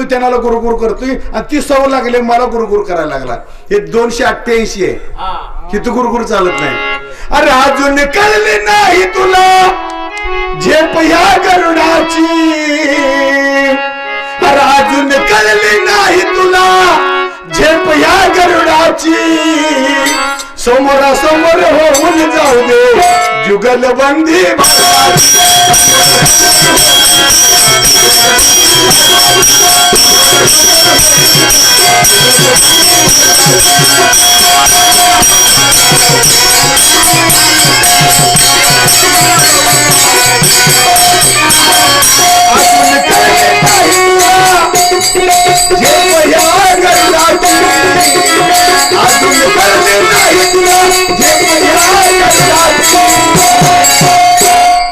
तू त्यांना गुरुगुरु करतोय आणि ती सव लागले मला गुरुगुरु करायला लागला. हे दोनशे अठ्ठ्याऐंशी आहे. हा. तू गुरुगुरु चालत नाही. अरे अजून कळले नाही तुला. झेप या गरुडाची. अरे अजून कळले नाही तुला. झेप या गरुडाची. समोरासमोर होऊन जाऊ दे. जुगल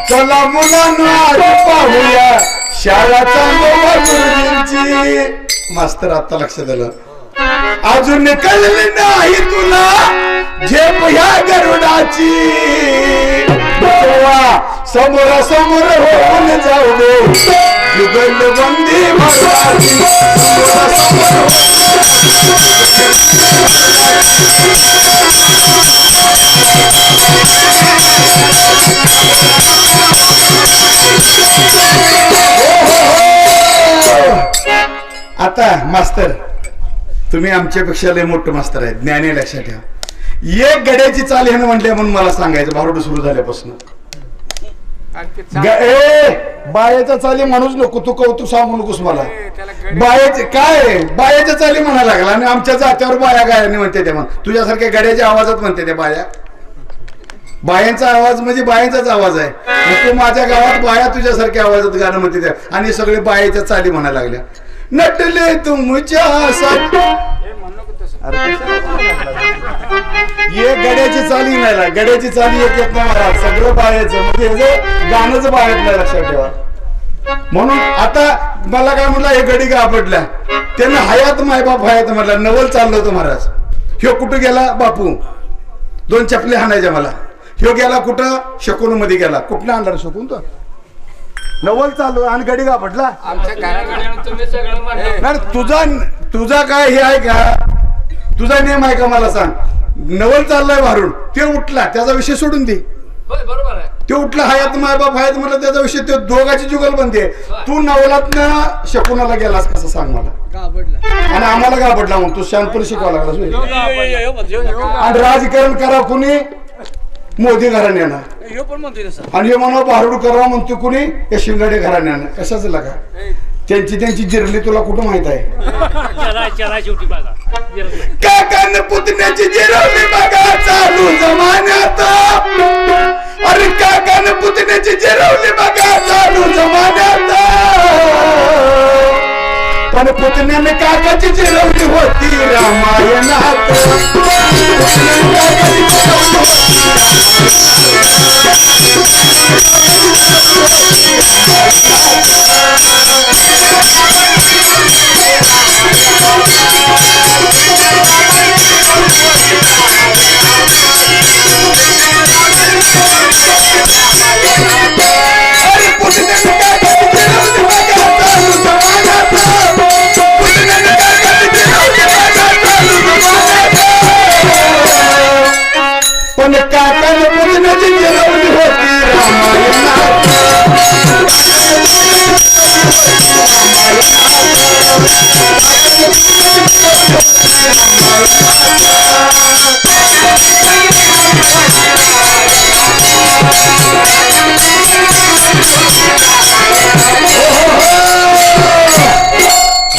चला मुलांना आज पाहूया शाळा मास्तर आता लक्षात आलं अजून निकलली नाही तुला झेप ह्या गरुडाची. समोरासमोर होऊन जाऊ दे. युगल बंदी आता मास्तर तुम्ही आमच्यापेक्षा लय मोठं मास्तर आहे. ज्ञाने लक्षात ठेवा. एक गड्याची चाल ह्यानं म्हटले म्हणून मला सांगायचं भारुड सुरू झाल्यापासून. ए बायाच्या चाली म्हणूच नको तू कौतुक सांगू नकोस मला. बायाचे काय? बायाच्या चाली म्हणायला लागला आणि आमच्या जात्यावर बाया गायने म्हणते ते म्हण. तुझ्यासारख्या गड्याच्या आवाजात म्हणते ते बाया. बायांचा आवाज म्हणजे बायांचाच आवाज आहे. मग तू माझ्या गावात बाया तुझ्यासारख्या आवाजात गाणं म्हणते ते. आणि सगळे बायाच्या चाली म्हणायला लागल्या. नटले तुमच्यासाठी ये गड्याची चाली नाही गड्याची चाली एक येत नाही महाराज सगळं बायाचं म्हणजे हे गाणंच बाहेर नाही लक्षात ठेवा. म्हणून आता मला काय म्हटलं हे गडी घाबरल्या त्यानं हयात मायबाप हयात म्हटला. नवल चाललं होतं महाराज. ह्यो कुठं गेला? बापू. दोन चपले हाणायच्या मला. ह्यो गेला कुठं? शकून मध्ये गेला. कुठं आणला शकून तो? नवल चालू आणि गडी सगळं म्हणता नाही तुझा तुझा काय हे आहे का? तुझा नियम आहे का मला सांग? नवल चाललाय भारून ते उठला त्याचा विषय सोडून दे. होय बरोबर आहे. ते उठला हयात मायबाप हयात म्हणलं त्याचा विषय ते दोघाची जुगल बनते. तू नवलात शकुनाला गेलास कसं सांग मला? आणि आम्हाला घाबरला मग तू शांतपणे शिकवा लागलास होय. आणि राजकारण करा कुणी? मोदी घराण्यानं. पण म्हणतोय तसं. आणि हे म्हणा भारूड करा म्हणतो कुणी? हे शिंगाडे घराण्यानं. कशाच लागा? त्यांची त्यांची जिरली तुला कुठं माहीत आहे? चला चला शेवटी बघा. जिरलं. काकान पुतण्याची जिरवली बघा चालू जमान्यात. अरे काकान पुतण्याची जिरवली बघा चालू जमान्यात. पण पुतण्याने काकाची चिरवली होती रामायणात.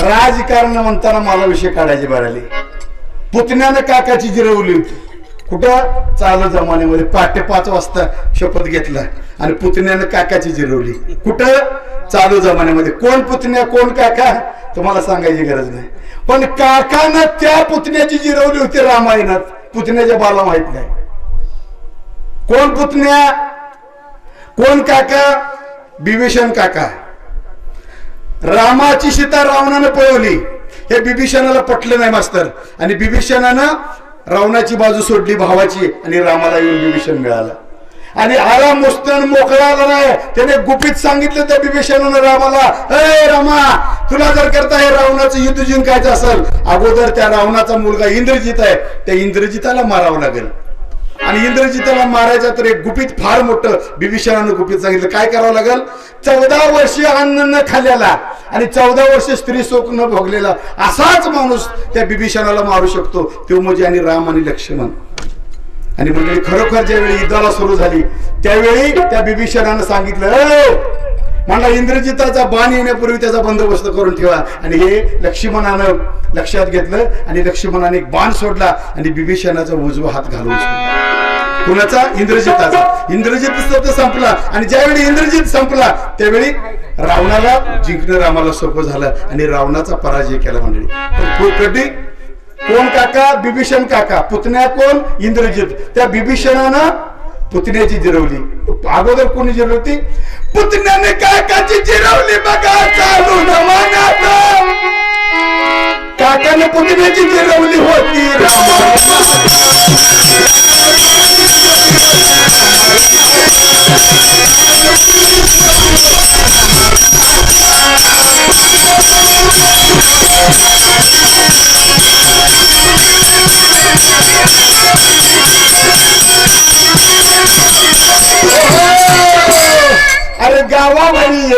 राजकारण म्हणताना मला विषय काढायची बाराली पुतण्यानं काकाची जिरवली होती. कुठं? चालू जमान्यामध्ये पहाटे पाच वाजता शपथ घेतला आणि पुतण्यानं काकाची जिरवली कुठं? चालू जमान्यामध्ये. कोण पुतण्या कोण काका? तुम्हाला सांगायची गरज नाही. पण काकानं त्या पुतण्याची जिरवली होती रामायणात. पुतण्याच्या बाला माहीत नाही. कोण पुतण्या? कोण काका? बिभीषण काका. रामाची सीता रावणानं पळवली. हे बिभीषणाला पटलं नाही मास्तर. आणि बिभीषणानं रावणाची बाजू सोडली भावाची आणि रामाला येऊन बिभीषण मिळाला. आणि आला मुस्तन मोकळा नाही. त्याने गुपित सांगितलं त्या बिभीषणानं रामाला अय रामा तुला जर करता हे रावणाचं युद्ध जिंकायचं असेल अगोदर त्या रावणाचा मुलगा इंद्रजित आहे. त्या इंद्रजिताला मारावं लागेल. आणि इंद्रजिताला मारायचं तर एक गुपित फार मोठं बिभीषणानं गुपित सांगितलं. काय करावं लागेल? चौदा वर्ष अन्न न खाल्ल्याला आणि चौदा वर्ष स्त्री शोक न भोगलेला असाच माणूस त्या बिभीषणाला मारू शकतो. तो म्हणजे आणि राम आणि लक्ष्मण. आणि म्हणजे खरोखर ज्यावेळी युद्धाला सुरू झाली त्यावेळी त्या बिभीषणानं सांगितलं म्हणला मला इंद्रजिताचा बाण येण्यापूर्वी त्याचा बंदोबस्त करून ठेवा. आणि हे लक्ष्मणानं लक्षात घेतलं आणि लक्ष्मणाने एक बाण सोडला आणि बिभीषणाचा उजवा हात घालून कुणाचा? इंद्रजिताचा. इंद्रजित संपला. आणि ज्यावेळी इंद्रजित संपला त्यावेळी रावणाला जिंकणं रामाला सोपं झालं आणि रावणाचा पराजय केला मंडळी. कधी कोण काका? बिभीषण काका. पुतण्या कोण? इंद्रजित. त्या बिभीषणानं पुतण्याची जिरवली. अगोदर कोणी जिरवली पुतण्याने काकाची जिरवली बघा. चालू काकाने पुतण्याची जिरवली होती. रामा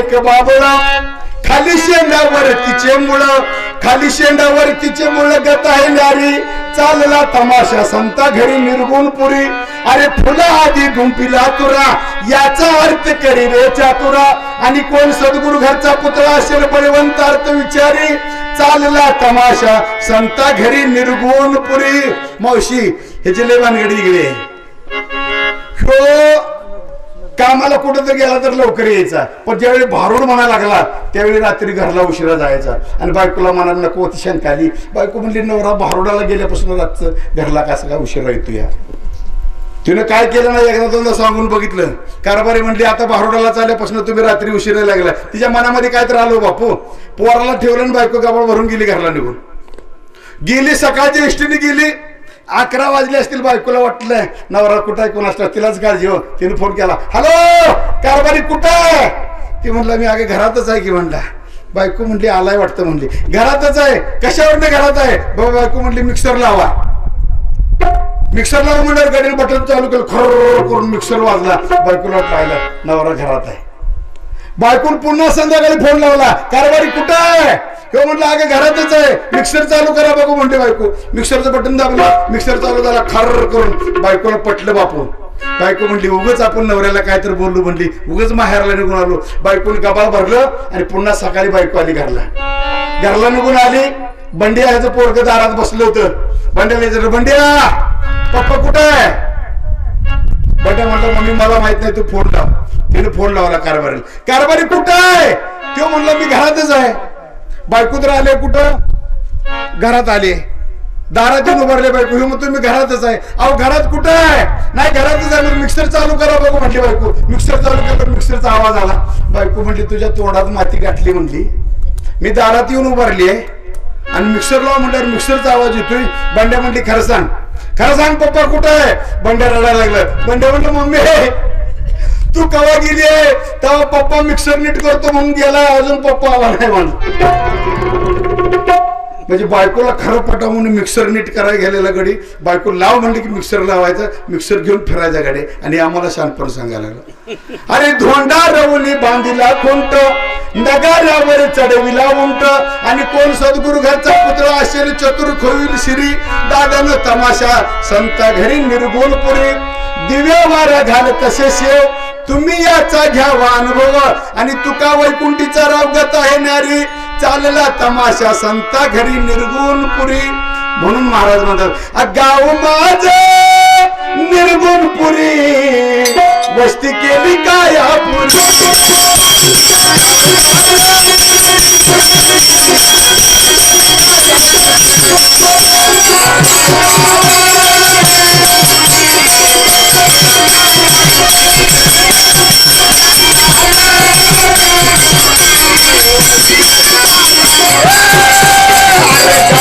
एक बाबळा. खाली शेंडावर तिचे मुळ खाली शेंडावर तिचे मुळ गत आहे नारी चालला तमाशा संता घरी निर्गुण पुरी. अरे फुला आधी गुंपिला तुरा याचा अर्थ करी रे चातुरा. आणि कोण सद्गुरु घरचा पुतळा असेल बळवंत अर्थ विचारी. चालला तमाशा संता घरी निर्गुण पुरी. मावशी हे लय भानगडी गेले कामाला कुठं तर गेला तर लवकर यायचा. पण ज्यावेळी भारूड म्हणा लागला त्यावेळी रात्री घरला उशिरा जायचा. आणि बायकोला म्हणा नको ती शंका आली. बायको म्हणली नवरा भारुडाला गेल्यापासून रातचं घरला कसं काय उशिरा येतो या तिनं काय केलं नाही एकदा दोनदा सांगून बघितलं. कारभारी म्हणली आता भारुडाला चालल्यापासून तुम्ही रात्री उशिरा लागला. तिच्या मनामध्ये काय तर आलो बापू पोराला ठेवलं आणि बायको गाबा भरून गेली घरला निघून. गेली सकाळच्या एसटीने गेली. अकरा वाजले असतील बायकोला वाटलंय नवरा कुठं ऐकून असला तिलाच काळजी हो तिने फोन केला. हॅलो कारभारी कुठं आहे? ती म्हणला मी आगे घरातच आहे की म्हणला. बायको म्हणली आलाय वाटतं म्हणली. घरातच आहे? कशावर घरात आहे? बाबा बायको म्हणली मिक्सर लावा. मिक्सर लावा म्हणल्यावर गाडीने बटन चालू केलं. खर करून मिक्सर वाजला. बायकोला राहिला नवरा घरात आहे. बायकून पुन्हा संध्याकाळी फोन लावला. कारभारी कुठं आहे? किंवा म्हटलं अगे घरातच आहे. मिक्सर चालू करा बघू म्हणते बायको. मिक्सरचं बटन दाबलं. मिक्सर चालू झाला खर करून बायकोला पटलं बापू बायको म्हणली उगच आपण नवऱ्याला काय तर बोललो म्हणली. उगच माहेरला निघून आलो. बायकोने गबाळ भरलं आणि पुन्हा सकाळी बायको आली घरला. घरला निघून आली. बंडिया ह्याचं पोरग दारात बसलं होतं. बंड्याला विचारलं बंडिया पप्पा कुठं आहे? बंड्या म्हणलं मम्मी मला माहीत नाही तू फोन लाव. तिने फोन लावला कारभारी कारभारी कुठं आहे? तो म्हणलं मी घरातच आहे. बायकोत आले कुठं? घरात आले. दारात येऊन उभारले बायको. हे म्हणतो मी घरातच आहे. अहो घरात कुठं आहे? नाही घरातच आहे. मिक्सर चालू करा बघू म्हटली बायको. मिक्सर चालू केलं मिक्सरचा आवाज आला. बायको म्हटली तुझ्या तोंडात माती गाठली म्हणली. मी दारात येऊन उभारली आहे. आणि मिक्सर लावा हो म्हटल्यावर मिक्सरचा आवाज येतोय. बंड्या म्हणली खरं सांग. खरं सांग पप्पा कुठं आहे? बंड्या रडायला लागलं बंड्या म्हटलं मम्मी तू कवा गेली आहे? तेव्हा पप्पा मिक्सर नीट करतो म्हणून गेला अजून पप्पा आला नाही म्हणून म्हणजे बायकोला खरं पटा म्हणून मिक्सर नीट करायला गेलेला गडी बायको लाव म्हणली की मिक्सर लावायचा मिक्सर घेऊन फिरायचा गाडी आणि आम्हाला शानपण सांगायला लागलं. अरे धोंडा रवली बांधिला कोणत नगारावर चढविला उंट आणि कोण सद्गुरु घरचा पुत्र असेल चतुर खोईल श्री दादानं तमाशा संत घरी निर्गुणपुरी दिव्या वारा घाल तसे शेव तुम्ही याचा घ्यावा अनुभव आणि तुका वैकुंठीचा रावगत आहे नारी. चालला तमाशा संता घरी निर्गुण पुरी. म्हणून महाराज म्हणतात गाव माझ निर्गुण पुरी. वस्ती केली काय पुरी?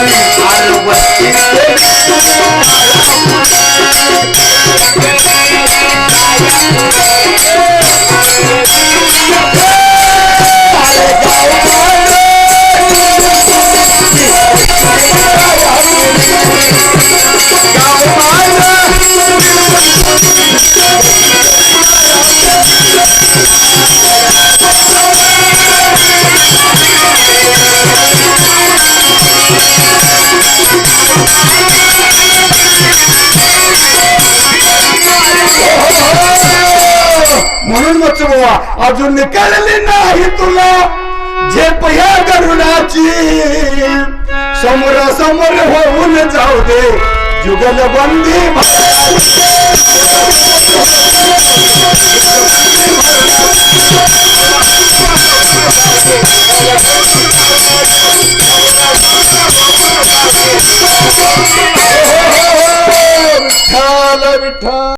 Yeah. अजून निकालली नाही तुला. झेप या गरुडाची. समोरासमोर होऊन जाऊ दे. जुगल बंदी हो, हो, हो. विठ्ठल विठ्ठल.